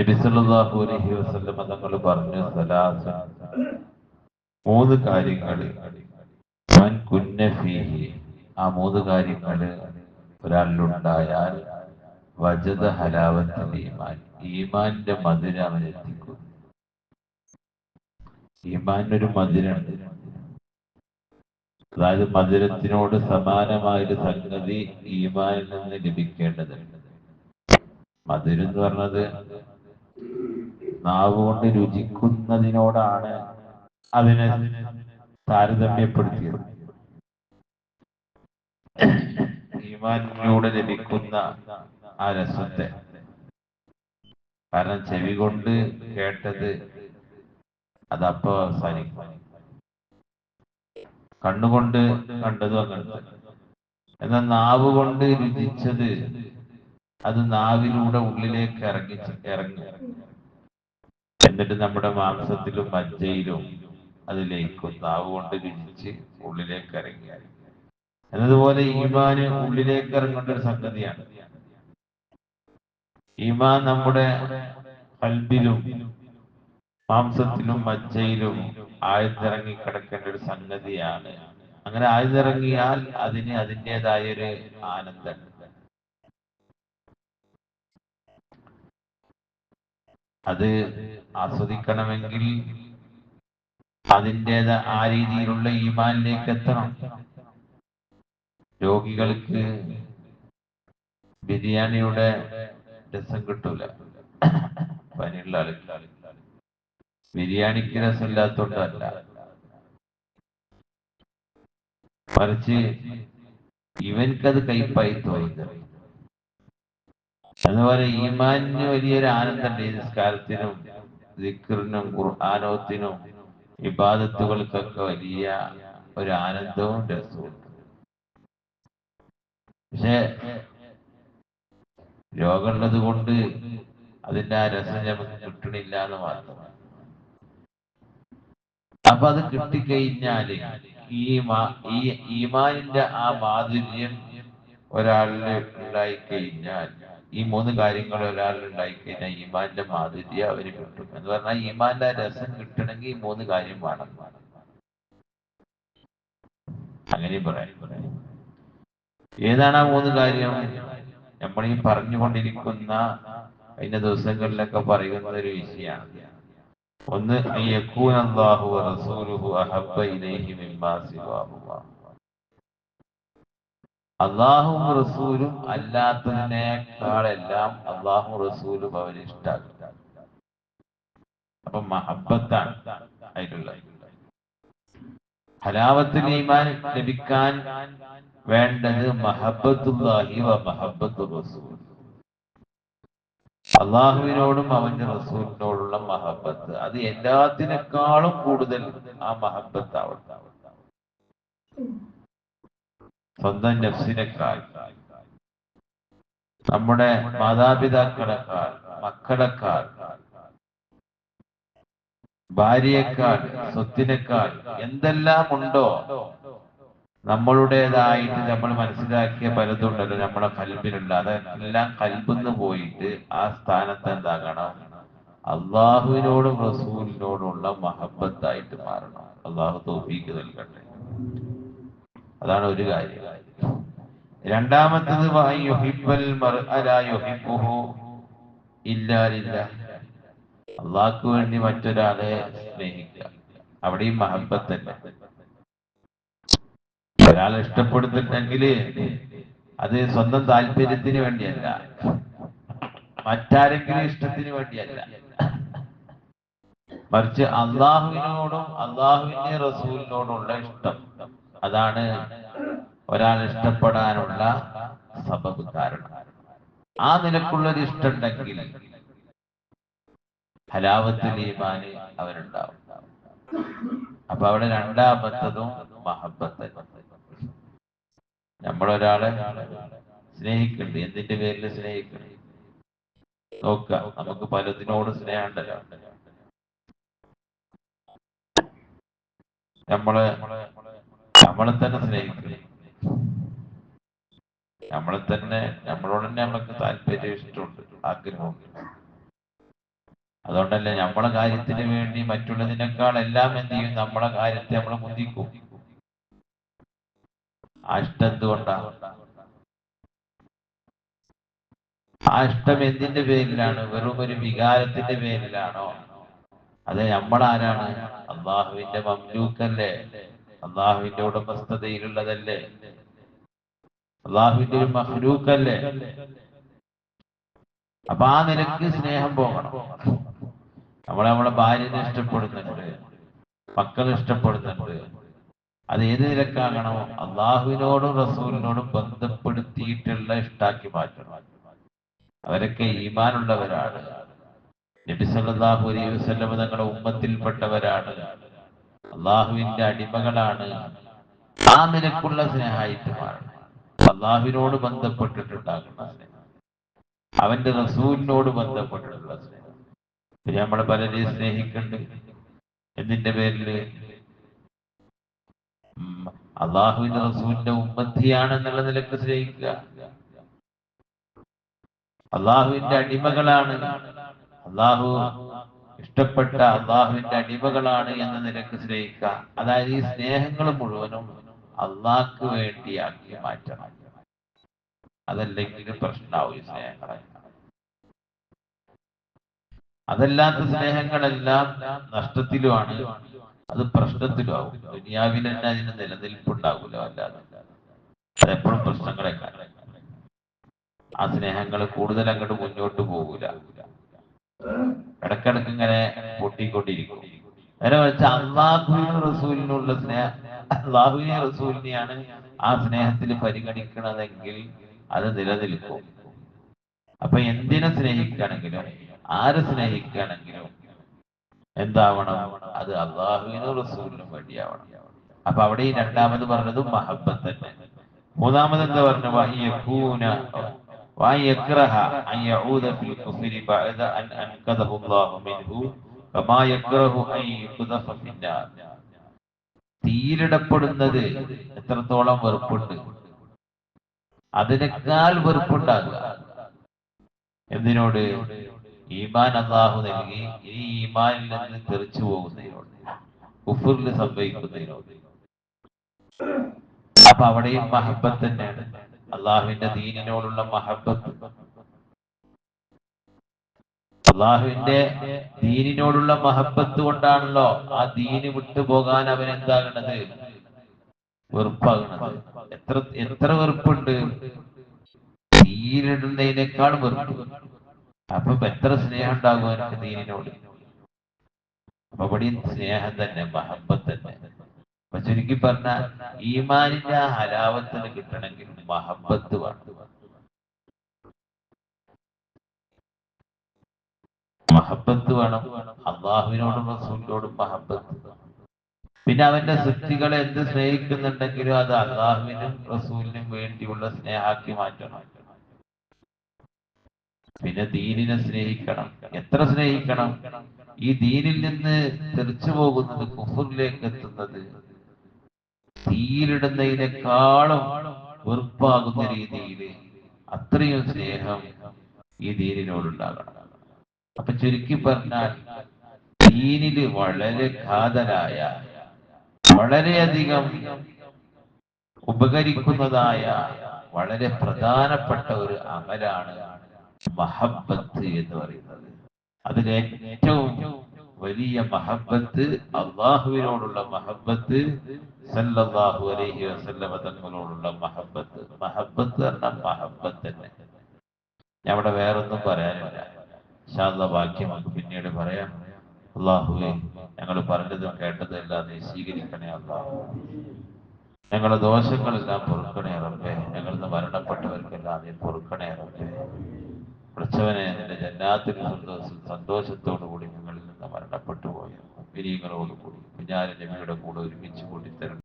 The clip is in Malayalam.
നബിസല്ലാഹു അലൈഹി വസല്ലം തങ്ങൾ പറഞ്ഞു സലാസ മൂന്ന് കാര്യങ്ങൾ മൻ കുന്ന ഫീഹി. ആ മൂന്ന് കാര്യങ്ങൾ ഒരാളിലുണ്ടായാൽ വജത ഹലാവത്തിൽ ഈമാൻ. ഈമാന്റെ മധുരം അവൻ എത്തിക്കും. ഈമാന്റെ ഒരു മധുരമുണ്ട് അതായത് മധുരത്തിനോട് സമാനമായൊരു സംഗതി ഈമാനിൽ നിന്ന് ലഭിക്കേണ്ടതുണ്ട്. മധുരം എന്ന് പറഞ്ഞത് നാവ് കൊണ്ട് രുചിക്കുന്നതിനോടാണ് അതിനെ താരതമ്യപ്പെടുത്തിയത്. ഈമാനിലൂടെ ലഭിക്കുന്ന ആ രസത്തെ. കാരണം ചെവി കൊണ്ട് കേട്ടത് അതപ്പോ അവസാനിക്കും കണ്ണുകൊണ്ട് കണ്ടതും അങ്ങനത്തെ. എന്നാൽ നാവ് കൊണ്ട് രുചിച്ചത് അത് നാവിലൂടെ ഉള്ളിലേക്ക് ഇറങ്ങി ഇറങ്ങി. എന്നിട്ട് നമ്മുടെ മാംസത്തിലും മജ്ജയിലും അത് ലയിക്കും നാവ് കൊണ്ട് രുചിച്ച് ഉള്ളിലേക്ക് ഇറങ്ങി എന്നതുപോലെ ഈമാന് ഉള്ളിലേക്ക് ഇറങ്ങേണ്ട ഒരു സംഗതിയാണ്. ഈമാൻ നമ്മുടെ കൽബിലും മാംസത്തിലും മജ്ജയിലും ആഴ്ന്നിറങ്ങി കിടക്കേണ്ട ഒരു സംഗതിയാണ്. അങ്ങനെ ആഴ്ന്നിറങ്ങിയാൽ അതിന് അതിന്റെതായ ഒരു ആനന്ദം. അത് ആസ്വദിക്കണമെങ്കിൽ അതിന്റെത് ആ രീതിയിലുള്ള ഈമാനിലേക്ക് എത്തണം. രോഗികൾക്ക് ബിരിയാണിയുടെ രസം കിട്ടൂല. പനിയുള്ള ആളുകൾ ബിരിയാണിക്ക് രസമില്ലാത്തോണ്ടല്ല. മറിച്ച് ഇവൻക്കത് കയ്പായി തോന്നുന്നത് അതുപോലെ ഈമാനിന് വലിയൊരു ആനന്ദമുണ്ട്. ഈ നിസ്കാരത്തിനും ദിക്കറിനും ഖുർആാനോത്തിനും ഇബാദത്തുകൾക്കൊക്കെ വലിയ ഒരു ആനന്ദവും രസവും പക്ഷെ രോഗമുള്ളത് കൊണ്ട് അതിന്റെ ആ രസം നമുക്ക് കിട്ടണില്ല എന്ന് മാത്രം അപ്പൊ അത് കിട്ടിക്കഴിഞ്ഞാൽ ഈ ഈമാനിന്റെ ആ മാധുര്യം ഒരാളിൽ ഉണ്ടായിക്കഴിഞ്ഞാൽ ഈ മൂന്ന് കാര്യങ്ങൾ ഒരാളിൽ ഉണ്ടായിക്കഴിഞ്ഞാൽ ഈമാന്റെ മാധുര്യം അവന് കിട്ടും. എന്ന് പറഞ്ഞാൽ ഈമാന്റെ രസം കിട്ടണമെങ്കിൽ ഈ മൂന്ന് കാര്യം വേണം. അങ്ങനെ പറയാം. ഏതാണ് ആ മൂന്ന് കാര്യം? നമ്മളീ പറഞ്ഞുകൊണ്ടിരിക്കുന്ന കഴിഞ്ഞ ദിവസങ്ങളിലൊക്കെ പറയുന്ന ഒരു വിഷയമാണ് ഒന്ന് അള്ളാഹു റസൂലുഹു അഹബ്ബ ഇലൈഹി മിമ്മാ സിവാഹുമാ. അള്ളാഹും റസൂലും അല്ലാത്തതിനേക്കാളെല്ലാം അള്ളാഹും റസൂലും അവന് ഇഷ്ടാക്കുക. അപ്പൊ മഹബത്താണ് അതിലുള്ള ഹലാവത്തിൽ ഈമാൻ ലഭിക്കാൻ വേണ്ടത് മഹബത്തുല്ലാഹി വ മഹബത്തു റസൂൽ. അള്ളാഹുവിനോടും അവന്റെ റസൂലിനോടുള്ള മഹബത്ത്. അത് എല്ലാത്തിനേക്കാളും കൂടുതൽ ആ മഹബത്ത് ആവട്ടെ സ്വന്തം നഫ്സിനേക്കാൾ നമ്മുടെ മാതാപിതാക്കളെക്കാൾ മക്കളെക്കാൾ ഭാര്യയെക്കാൾ സ്വത്തിനേക്കാൾ എന്തെല്ലാം ഉണ്ടോ നമ്മളുടേതായിട്ട് നമ്മൾ മനസ്സിലാക്കിയ പലതുണ്ടല്ലോ നമ്മുടെ കൽബിലുള്ള. അതെല്ലാം കൽബെന്ന് പോയിട്ട് ആ സ്ഥാനത്ത് എന്താകണം? അള്ളാഹുവിനോടും റസൂലിനോടുള്ള മഹബത്തായിട്ട് മാറണം. അള്ളാഹു തോഫീക്ക് നൽകട്ടെ. അതാണ് ഒരു കാര്യം. രണ്ടാമത്തത് അള്ളാക്ക് വേണ്ടി മറ്റൊരാളെ സ്നേഹിക്കുക. അവിടെയും മഹബത്തന്നെ ഒരാളെ ഇഷ്ടപ്പെടുന്നുണ്ടെങ്കിൽ അത് സ്വന്തം താല്പര്യത്തിന് വേണ്ടിയല്ല. മറ്റാരെങ്കിലും ഇഷ്ടത്തിന് വേണ്ടിയല്ല. മറിച്ച് അള്ളാഹുവിനോടും അള്ളാഹുവിന്റെ റസൂലിനോടുള്ള ഇഷ്ടം. അതാണ് ഒരാൾ ഇഷ്ടപ്പെടാനുള്ള സബബ് കാരണം. ആ നിലക്കുള്ളൊരു ഇഷ്ടമുണ്ടെങ്കിൽ ഹലാവത്തിൽ ഈമാന് അവരുണ്ടാവും. അപ്പൊ അവിടെ രണ്ടാമത്തതും മഹബത്ത്. നമ്മളൊരാളെ സ്നേഹിക്കുന്നുണ്ട് എന്തിന്റെ പേരിൽ സ്നേഹിക്കുന്നു നോക്ക നമുക്ക് പലതിനോട് സ്നേഹമുണ്ടല്ലോ. നമ്മളെ നമ്മളെ തന്നെ സ്നേഹിക്കണം നമ്മളെ തന്നെ നമ്മളോട് തന്നെ നമ്മൾക്ക് താല്പര്യം ഇഷ്ടമുണ്ട് ആഗ്രഹമുണ്ട്. അതുകൊണ്ടല്ലേ നമ്മളെ കാര്യത്തിന് വേണ്ടി മറ്റുള്ളതിനേക്കാൾ എല്ലാം എന്ത് ചെയ്യും? നമ്മളെ കാര്യത്തെ നമ്മൾ മുന്തിക്കും. ആ ഇഷ്ടം എന്തുകൊണ്ടാണ് ആ ഇഷ്ടം എന്തിന്റെ പേരിലാണ്? വെറും ഒരു വികാരത്തിന്റെ പേരിലാണോ? അത് നമ്മളാരാണ്? അള്ളാഹുവിന്റെ മംലൂക്കല്ലേ. അള്ളാഹുവിന്റെ ഉടമസ്ഥതയിലുള്ളതല്ലേ? അള്ളാഹുവിന്റെ ഒരു മഹ്ലൂക്കല്ലേ? അപ്പൊ ആ നിലയ്ക്ക് സ്നേഹം പോകണം. നമ്മളെ നമ്മളെ ഭാര്യനെ ഇഷ്ടപ്പെടുന്നുണ്ട്. മക്കൾ ഇഷ്ടപ്പെടുന്നുണ്ട്. അത് ഏത് നിലക്കാകണം? അള്ളാഹുവിനോടും റസൂലിനോടും ബന്ധപ്പെടുത്തിയിട്ടുള്ള ഇഷ്ടാക്കി മാറ്റണം. അവരൊക്കെ ഈമാനുള്ളവരാണ്. നബി സല്ലല്ലാഹു അലൈഹി തങ്ങളുടെ ഉമ്മത്തിൽപ്പെട്ടവരാണ്. അള്ളാഹുവിന്റെ അടിമകളാണ്. ആ നിലക്കുള്ള സ്നേഹമായിട്ട് മാറണം. അള്ളാഹുവിനോട് ബന്ധപ്പെട്ടിട്ടുണ്ടാകുന്ന അവന്റെ റസൂലിനോട് ബന്ധപ്പെട്ടിട്ടുള്ള സ്നേഹം. നമ്മൾ പലരെയും സ്നേഹിക്കുന്നുണ്ട്. എന്നിന്റെ പേരിൽ? അള്ളാഹുവിന്റെ റസൂലിന്റെ ഉമ്മത്തിയാണെന്നുള്ള നിലയ്ക്ക് സ്നേഹിക്കുക. അള്ളാഹുവിന്റെ അടിമകളാണ്. അള്ളാഹു ഇഷ്ടപ്പെട്ട അള്ളാഹുവിന്റെ അടിമകളാണ് എന്ന നിലയ്ക്ക് സ്നേഹിക്കുക. അതായത് ഈ സ്നേഹങ്ങൾ മുഴുവനും അള്ളാഹ്ക്ക് വേണ്ടിയാക്കി മാറ്റണം. അതല്ലെങ്കിൽ പ്രശ്നമാവും ഈ സ്നേഹങ്ങളെ. അതല്ലാത്ത സ്നേഹങ്ങളെല്ലാം നഷ്ടത്തിലുമാണ്. അത് പ്രശ്നത്തിലുമാവും ദുനിയാവിൽ തന്നെ അതിന് നിലനിൽപ്പുണ്ടാകൂല അല്ലാതെ അതെപ്പോഴും പ്രശ്നങ്ങളെ ആ സ്നേഹങ്ങൾ കൂടുതൽ അങ്ങോട്ട് മുന്നോട്ട് പോകൂല. ഇടക്കിടക്ക് ഇങ്ങനെ പൊട്ടിക്കൊണ്ടിരിക്കും. നേരെ വെച്ച അള്ളാഹുവിനും റസൂലിനുള്ള സ്നേഹം അള്ളാഹുവിനെ റസൂലിനെയാണ് ആ സ്നേഹത്തിൽ പരിഗണിക്കണതെങ്കിൽ അത് നിലനിൽക്കും. അപ്പൊ എന്തിനെ സ്നേഹിക്കുകയാണെങ്കിലും ആരെ സ്നേഹിക്കുകയാണെങ്കിലും എന്താവണം? അത് അള്ളാഹുവിനും റസൂലിനും വേണ്ടിയാവണം. അപ്പൊ അവിടെ ഈ രണ്ടാമത് പറഞ്ഞത് മഹബത്ത് തന്നെ. മൂന്നാമത് എന്താ പറഞ്ഞു വഹിയക്കൂന ويكره أن يعود في الكفر بعد أن أنقذه الله منه كما يكره أن يقذف في النار തീയിലിടപ്പെടുന്നത് എത്രത്തോളം വെറുപ്പുണ്ട് അതിനേക്കാൾ വെറുപ്പുണ്ടാകുക എന്തിനോട് ഈമാൻ അള്ളാഹു നൽകി ഈ ഈമാനിൽ നിന്ന് തെറിച്ചു പോകുന്നതിനോട് കുഫറിൽ സംഭവിക്കുന്നതിനോട് അപ്പൊ അവിടെയും മഹബത്ത് തന്നെയാണ് അള്ളാഹുവിന്റെ ദീനിനോടുള്ള മഹബത്ത്. അള്ളാഹുവിന്റെ ദീനിനോടുള്ള മഹബത്ത് കൊണ്ടാണല്ലോ ആ ദീന് വിട്ടുപോകാൻ അവൻ എന്താകണത്? വെറുപ്പാകണത്. എത്ര എത്ര വെറുപ്പുണ്ട്? ദീനിടുന്നതിനേക്കാൾ വെറുപ്പ്. അപ്പൊ എത്ര സ്നേഹം ഉണ്ടാകും അവനക്ക് ദീനിനോട്? അപ്പൊ ഇവിടെയും സ്നേഹം തന്നെ മഹബത്ത് തന്നെ. അപ്പൊ ചുരുക്കി പറഞ്ഞ ഈമാനിന്റെ ആ ഹലാവത്തിന് കിട്ടണമെങ്കിൽ മഹബത്ത് വേണം. മഹബത്ത് വേണം. അള്ളാഹുവിനോടും റസൂലിനോടും മഹബത്ത് പിന്നെ അവന്റെ സൃഷ്ടികളെ എന്ത് സ്നേഹിക്കുന്നുണ്ടെങ്കിലും അത് അള്ളാഹുവിനും റസൂലിനും വേണ്ടിയുള്ള സ്നേഹാക്കി മാറ്റണം. പിന്നെ ദീനിനെ സ്നേഹിക്കണം. എത്ര സ്നേഹിക്കണം? ഈ ദീനിൽ നിന്ന് തെറിച്ചു പോകുന്നത് കുഫറിലേക്ക് എത്തുന്നത് തീയിലിടുന്നതിനേക്കാളും വെറുപ്പാകുന്ന രീതിയിൽ അത്രയും സ്നേഹം ഈ ദീനിനോടുണ്ടാകണം. അപ്പൊ ചുരുക്കി പറഞ്ഞാൽ ദീനിൽ വളരെ ഖാതരായ വളരെയധികം ഉപകരിക്കുന്നതായ വളരെ പ്രധാനപ്പെട്ട ഒരു അമലാണ് മഹബത്ത് എന്ന് പറയുന്നത്. അതിൽ ഏറ്റവും വലിയ മഹബത്ത് അള്ളാഹുവിനോടുള്ള മഹബത്ത് സല്ലല്ലാഹു അലൈഹി വസല്ലമ തങ്ങളോടുള്ള മഹബത്ത്. മഹബത്ത് പറഞ്ഞ മഹബത്ത് തന്നെ. അവിടെ വേറൊന്നും പറയാനില്ല. ശാന്ത ബാക്കി നമുക്ക് പിന്നീട് പറയാം. അള്ളാഹുവെ ഞങ്ങൾ പറഞ്ഞതും കേട്ടതും എല്ലാം നീ സ്വീകരിക്കണേ അള്ളാഹു ഞങ്ങളുടെ ദോഷങ്ങളെല്ലാം പൊറുക്കണേ റബ്ബേ. ഞങ്ങളിൽ മരണപ്പെട്ടവർക്കെല്ലാം നീ പൊറുക്കണേ റബ്ബേ. പ്രച്ചവനെ നിന്റെ ജന്നാത്തിൽ സന്തോഷം സന്തോഷത്തോടു കൂടി നിന്ന് മരണപ്പെട്ടു പോയ വിനീങ്ങളോടുകൂടി കുഞ്ഞാലിന്റെ വീട് കൂടെ ഒരുമിച്ച് കൂടി തരണം